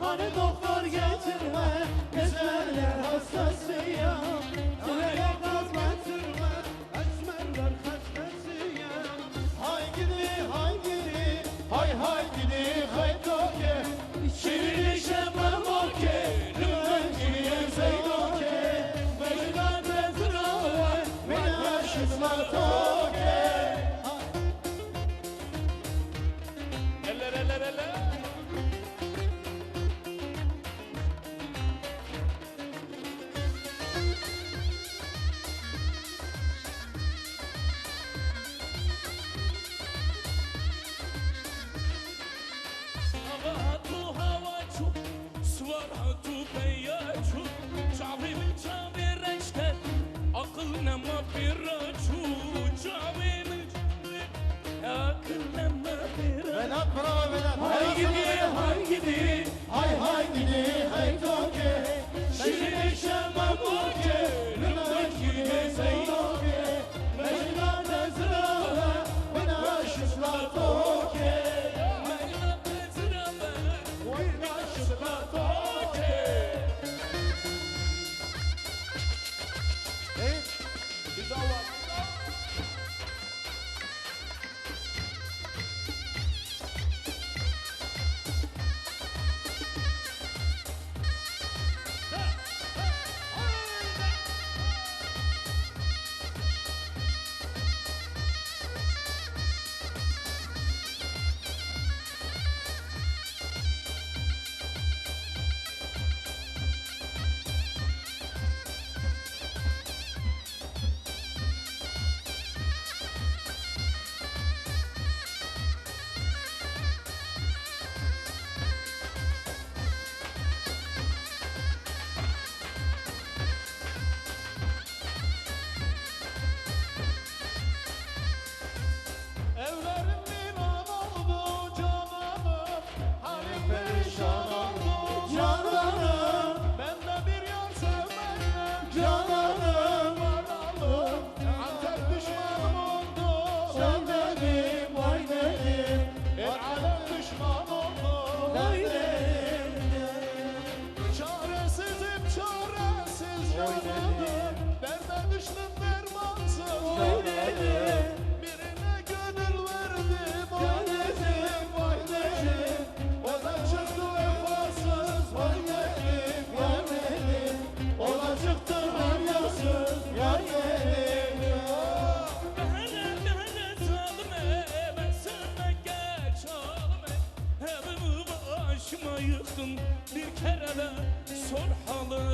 Hani doktor gel Ay, Rachu. John. baktın bir kere de sor halı.